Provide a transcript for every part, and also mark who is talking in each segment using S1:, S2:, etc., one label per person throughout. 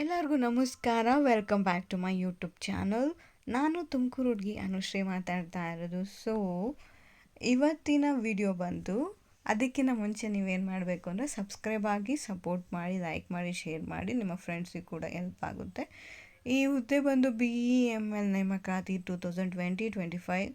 S1: ಎಲ್ಲರಿಗೂ ನಮಸ್ಕಾರ. Welcome back to my YouTube channel ನಾನು ತುಮಕೂರು ಹುಡುಗಿ ಅನುಶ್ರೀ ಮಾತಾಡ್ತಾ ಇರೋದು. ಸೊ ಇವತ್ತಿನ ವಿಡಿಯೋ ಬಂದು, ಅದಕ್ಕಿಂತ ಮುಂಚೆ ನೀವೇನು ಮಾಡಬೇಕು ಅಂದರೆ ಸಬ್ಸ್ಕ್ರೈಬ್ ಆಗಿ ಸಪೋರ್ಟ್ ಮಾಡಿ ಲೈಕ್ ಮಾಡಿ ಶೇರ್ ಮಾಡಿ, ನಿಮ್ಮ ಫ್ರೆಂಡ್ಸಿಗೆ ಕೂಡ ಹೆಲ್ಪ್ ಆಗುತ್ತೆ. ಈ ಹುದ್ದೆ ಬಂದು ಬಿ ಇ ಎಂ ಎಲ್ ನೇಮಕಾತಿ two thousand twenty twenty five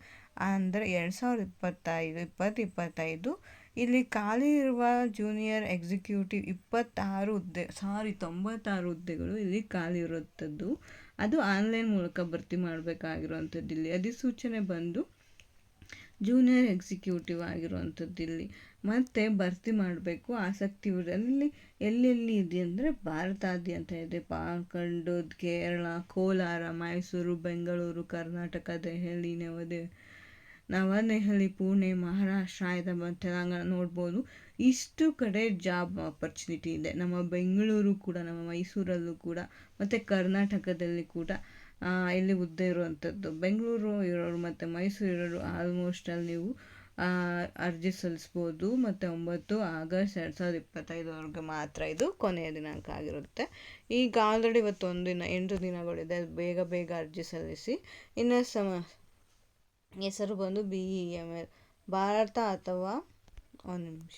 S1: ಅಂದರೆ ಎರಡು ಸಾವಿರದ ಇಪ್ಪತ್ತೈದು, ಇಪ್ಪತ್ತು, ಇಪ್ಪತ್ತೈದು. ಇಲ್ಲಿ ಖಾಲಿ ಇರುವ ಜೂನಿಯರ್ ಎಕ್ಸಿಕ್ಯೂಟಿವ್ ಇಪ್ಪತ್ತಾರು ಹುದ್ದೆ ಸಾರಿ ತೊಂಬತ್ತಾರು ಹುದ್ದೆಗಳು ಇಲ್ಲಿ ಖಾಲಿ ಇರುವಂಥದ್ದು ಅದು ಆನ್ಲೈನ್ ಮೂಲಕ ಭರ್ತಿ ಮಾಡಬೇಕಾಗಿರುವಂಥದ್ದು ಇಲ್ಲಿ. ಅಧಿಸೂಚನೆ ಬಂದು ಜೂನಿಯರ್ ಎಕ್ಸಿಕ್ಯೂಟಿವ್ ಆಗಿರುವಂಥದ್ದು ಇಲ್ಲಿ. ಮತ್ತು ಭರ್ತಿ ಮಾಡಬೇಕು ಆಸಕ್ತಿ ಅಲ್ಲಿ ಎಲ್ಲೆಲ್ಲಿ ಇದೆ ಅಂದರೆ ಭಾರತಾದ್ಯಂತ ಇದೆ. ಪಾಲ್ಕಂಡು ಕೇರಳ, ಕೋಲಾರ, ಮೈಸೂರು, ಬೆಂಗಳೂರು, ಕರ್ನಾಟಕ, ದೆಹಲಿ, ನವದೆಹಲಿ. ನವದೆಹಲಿ, ಪುಣೆ, ಮಹಾರಾಷ್ಟ್ರ, ಹೈದರಾಬಾದ್, ತೆಲಂಗಾಣ ನೋಡ್ಬೋದು. ಇಷ್ಟು ಕಡೆ ಜಾಬ್ ಆಪರ್ಚುನಿಟಿ ಇದೆ. ನಮ್ಮ ಬೆಂಗಳೂರು ಕೂಡ, ನಮ್ಮ ಮೈಸೂರಲ್ಲೂ ಕೂಡ, ಮತ್ತು ಕರ್ನಾಟಕದಲ್ಲಿ ಕೂಡ ಇಲ್ಲಿ ಹುದ್ದೆ ಇರುವಂಥದ್ದು ಬೆಂಗಳೂರು ಇರೋರು ಮತ್ತು ಮೈಸೂರು ಇರೋರು ಆಲ್ಮೋಸ್ಟ್ ಅಲ್ಲಿ ನೀವು ಅರ್ಜಿ ಸಲ್ಲಿಸ್ಬೋದು. ಮತ್ತು ಒಂಬತ್ತು ಆಗಸ್ಟ್ ಎರಡು ಸಾವಿರದ ಇಪ್ಪತ್ತೈದುವರೆಗೆ ಮಾತ್ರ ಇದು ಕೊನೆಯ ದಿನಾಂಕ ಆಗಿರುತ್ತೆ. ಈಗ ಆಲ್ರೆಡಿ ಇವತ್ತು ಒಂದು ದಿನ, ಎಂಟು ದಿನಗಳಿದೆ. ಬೇಗ ಬೇಗ ಅರ್ಜಿ ಸಲ್ಲಿಸಿ. ಇನ್ನು ಸಮ ಹೆಸರು ಬಂದು B E M L Bharat ಅಥವಾ ಒಂದು ನಿಮಿಷ.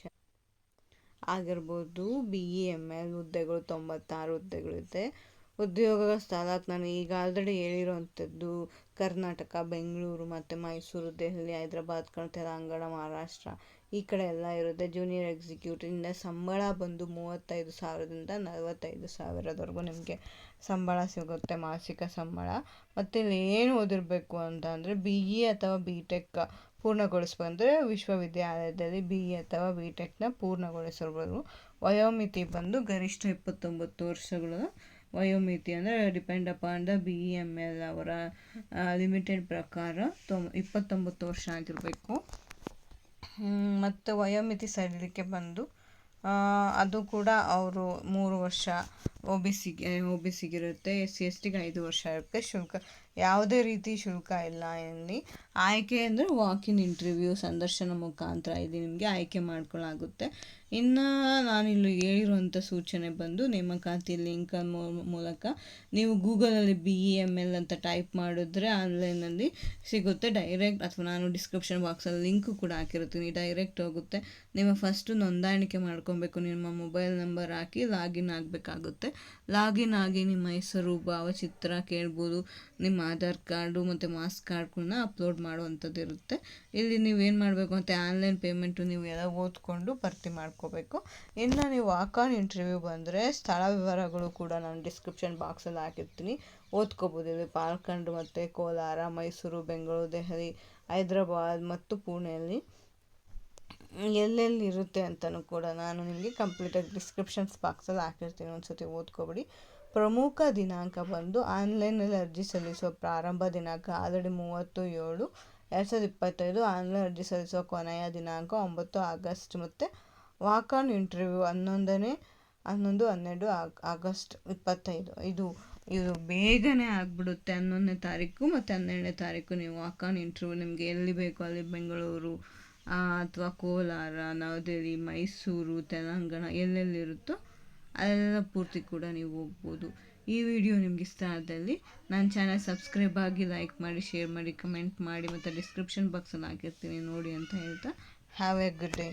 S1: ಆಗಿರ್ಬೋದು ಬಿ ಇ ಎಂ ಎಲ್ ಹುದ್ದೆಗಳು ತೊಂಬತ್ತಾರು ಹುದ್ದೆಗಳಿದೆ ಉದ್ಯೋಗ ಸ್ಥಳ ನಾನು ಈಗ ಆಲ್ರೆಡಿ ಹೇಳಿರುವಂಥದ್ದು ಕರ್ನಾಟಕ, ಬೆಂಗಳೂರು ಮತ್ತು ಮೈಸೂರು, ದೆಹಲಿ, ಹೈದ್ರಾಬಾದ್ ತೆಲಂಗಾಣ, ಮಹಾರಾಷ್ಟ್ರ ಈ ಕಡೆ ಎಲ್ಲ ಇರುತ್ತೆ. ಜೂನಿಯರ್ ಎಕ್ಸಿಕ್ಯೂಟಿವಿಂದ ಸಂಬಳ ಬಂದು ಮೂವತ್ತೈದು ಸಾವಿರದಿಂದ ನಲವತ್ತೈದು ಸಾವಿರದವರೆಗೂ ನಿಮಗೆ ಸಂಬಳ ಸಿಗುತ್ತೆ, ಮಾಸಿಕ ಸಂಬಳ. ಮತ್ತು ಇಲ್ಲಿ ಏನು ಓದಿರಬೇಕು ಅಂತ ಅಂದರೆ ಬಿ ಇ ಅಥವಾ ಬಿ ಟೆಕ್ ಪೂರ್ಣಗೊಳಿಸ್ಬಂದರೆ ವಿಶ್ವವಿದ್ಯಾಲಯದಲ್ಲಿ ಬಿ ಇ ಅಥವಾ ಬಿ ಟೆಕ್ನ ಪೂರ್ಣಗೊಳಿಸಿರ್ಬೋದು. ವಯೋಮಿತಿ ಬಂದು ಗರಿಷ್ಠ ಇಪ್ಪತ್ತೊಂಬತ್ತು ವರ್ಷಗಳ ವಯೋಮಿತಿ ಅಂದರೆ depend upon the B M L ಅವರ ಲಿಮಿಟೆಡ್ ಪ್ರಕಾರ ತೊಂ, ಇಪ್ಪತ್ತೊಂಬತ್ತು ವರ್ಷ ಆಗಿರಬೇಕು. ಮತ್ತು ವಯೋಮಿತಿ ಸಡಿಲಿಕೆ ಬಂದು ಅದು ಕೂಡ ಅವರು ಮೂರು ವರ್ಷ ಒ ಬಿ ಸಿಗೆ ಒ ಬಿ ಸಿಗಿರುತ್ತೆ ಎಸ್ ಸಿ, ಎಸ್ ಟಿಗೆ ಐದು ವರ್ಷ ಇರುತ್ತೆ. ಶುಲ್ಕ, ಯಾವುದೇ ರೀತಿ ಶುಲ್ಕ ಇಲ್ಲ ಇಲ್ಲಿ ಆಯ್ಕೆ ಅಂದರೆ ವಾಕಿನ್ ಇಂಟರ್ವ್ಯೂ ಸಂದರ್ಶನ ಮುಖಾಂತರ ಇದು ನಿಮಗೆ ಆಯ್ಕೆ ಮಾಡ್ಕೊಳ್ಳಾಗುತ್ತೆ ಇನ್ನು ನಾನಿಲ್ಲಿ ಹೇಳಿರುವಂಥ ಸೂಚನೆ ಬಂದು ನೇಮಕಾತಿ ಲಿಂಕ್ ಮೂಲಕ ನೀವು ಗೂಗಲಲ್ಲಿ ಬಿ ಇ ಎಂ ಎಲ್ ಅಂತ ಟೈಪ್ ಮಾಡಿದ್ರೆ ಆನ್ಲೈನಲ್ಲಿ ಸಿಗುತ್ತೆ ಡೈರೆಕ್ಟ್ ಅಥವಾ ನಾನು ಡಿಸ್ಕ್ರಿಪ್ಷನ್ ಬಾಕ್ಸಲ್ಲಿ ಲಿಂಕು ಕೂಡ ಹಾಕಿರ್ತೀನಿ, ಡೈರೆಕ್ಟ್ ಹೋಗುತ್ತೆ. ನೀವು ಫಸ್ಟು ನೋಂದಾಣಿಕೆ ಮಾಡ್ಕೊಬೇಕು, ನಿಮ್ಮ ಮೊಬೈಲ್ ನಂಬರ್ ಹಾಕಿ ಲಾಗಿನ್ ಆಗಬೇಕಾಗುತ್ತೆ. ಲಾಗಿನ್ ಆಗಿ ನಿಮ್ಮ ಹೆಸರು, ಭಾವಚಿತ್ರ ಕೇಳ್ಬೋದು, ನಿಮ್ಮ ಆಧಾರ್ ಕಾರ್ಡು ಮತ್ತು ಮಾಸ್ಕ್ ಕಾರ್ಡ್ಗಳನ್ನ ಅಪ್ಲೋಡ್ ಮಾಡುವಂಥದ್ದು ಇರುತ್ತೆ ಇಲ್ಲಿ ನೀವೇನು ಮಾಡಬೇಕು ಅಂತ ಆನ್ಲೈನ್ ಪೇಮೆಂಟು ನೀವು ಎಲ್ಲ ಓದ್ಕೊಂಡು ಭರ್ತಿ ಮಾಡ್ಕೋಬೇಕು ಇನ್ನು ನೀವು ಆಕಾನ್ ಇಂಟರ್ವ್ಯೂ ಬಂದರೆ ಸ್ಥಳ ವಿವರಗಳು ಕೂಡ ನಾನು ಡಿಸ್ಕ್ರಿಪ್ಷನ್ ಬಾಕ್ಸಲ್ಲಿ ಹಾಕಿರ್ತೀನಿ. ಓದ್ಕೋಬೋದು. ಇಲ್ಲಿ ಪಾಲ್ಕಂಡು ಮತ್ತು ಕೋಲಾರ, ಮೈಸೂರು, ಬೆಂಗಳೂರು, ದೆಹಲಿ, ಹೈದ್ರಾಬಾದ್ ಮತ್ತು ಪುಣೆಯಲ್ಲಿ ಎಲ್ಲೆಲ್ಲಿ ಇರುತ್ತೆ ಅಂತಲೂ ಕೂಡ ನಾನು ನಿಮಗೆ ಕಂಪ್ಲೀಟಾಗಿ ಡಿಸ್ಕ್ರಿಪ್ಷನ್ಸ್ ಬಾಕ್ಸಲ್ಲಿ ಹಾಕಿರ್ತೀನಿ. ಒಂದು ಸತಿ ಓದ್ಕೊಬಿಡಿ. ಪ್ರಮುಖ ದಿನಾಂಕ ಬಂದು ಆನ್ಲೈನಲ್ಲಿ ಅರ್ಜಿ ಸಲ್ಲಿಸುವ ಪ್ರಾರಂಭ ದಿನಾಂಕ ಆಲ್ರೆಡಿ ಮೂವತ್ತು ಏಳು ಎರಡು ಸಾವಿರದ ಇಪ್ಪತ್ತೈದು ಆನ್ಲೈನ್ ಅರ್ಜಿ ಸಲ್ಲಿಸುವ ಕೊನೆಯ ದಿನಾಂಕ ಒಂಬತ್ತು ಆಗಸ್ಟ್ ಮತ್ತು ವಾಕ್ ಆನ್ ಇಂಟರ್ವ್ಯೂ ಹನ್ನೊಂದನೇ, ಹನ್ನೊಂದು, ಹನ್ನೆರಡು ಆಗಸ್ಟ್ ಇಪ್ಪತ್ತೈದು. ಇದು ಇದು ಬೇಗನೆ ಆಗಿಬಿಡುತ್ತೆ ಹನ್ನೊಂದನೇ ತಾರೀಕು ಮತ್ತು ಹನ್ನೆರಡನೇ ತಾರೀಕು ನೀವು ವಾಕ್ ಆನ್ ಇಂಟರ್ವ್ಯೂ ನಿಮಗೆ ಎಲ್ಲಿ ಬೇಕು ಅಲ್ಲಿ ಬೆಂಗಳೂರು ಅಥವಾ ಕೋಲಾರ, ನವದೆಹಲಿ, ಮೈಸೂರು, ತೆಲಂಗಾಣ ಎಲ್ಲೆಲ್ಲಿರುತ್ತೋ ಅಲ್ಲೆಲ್ಲ ಪೂರ್ತಿ ಕೂಡ ನೀವು ಹೋಗ್ಬೋದು. ಈ ವಿಡಿಯೋ ನಿಮ್ಗೆ ಇಷ್ಟ ಆದಲ್ಲಿ ನನ್ನ ಚಾನಲ್ ಸಬ್ಸ್ಕ್ರೈಬ್ ಆಗಿ ಲೈಕ್ ಮಾಡಿ, ಶೇರ್ ಮಾಡಿ, ಕಮೆಂಟ್ ಮಾಡಿ ಮತ್ತು ಡಿಸ್ಕ್ರಿಪ್ಷನ್ ಬಾಕ್ಸಲ್ಲಿ ಹಾಕಿರ್ತೀನಿ ನೋಡಿ ಅಂತ ಹೇಳ್ತಾ ಹ್ಯಾವ್ ಎ ಗುಡ್ ಡೇ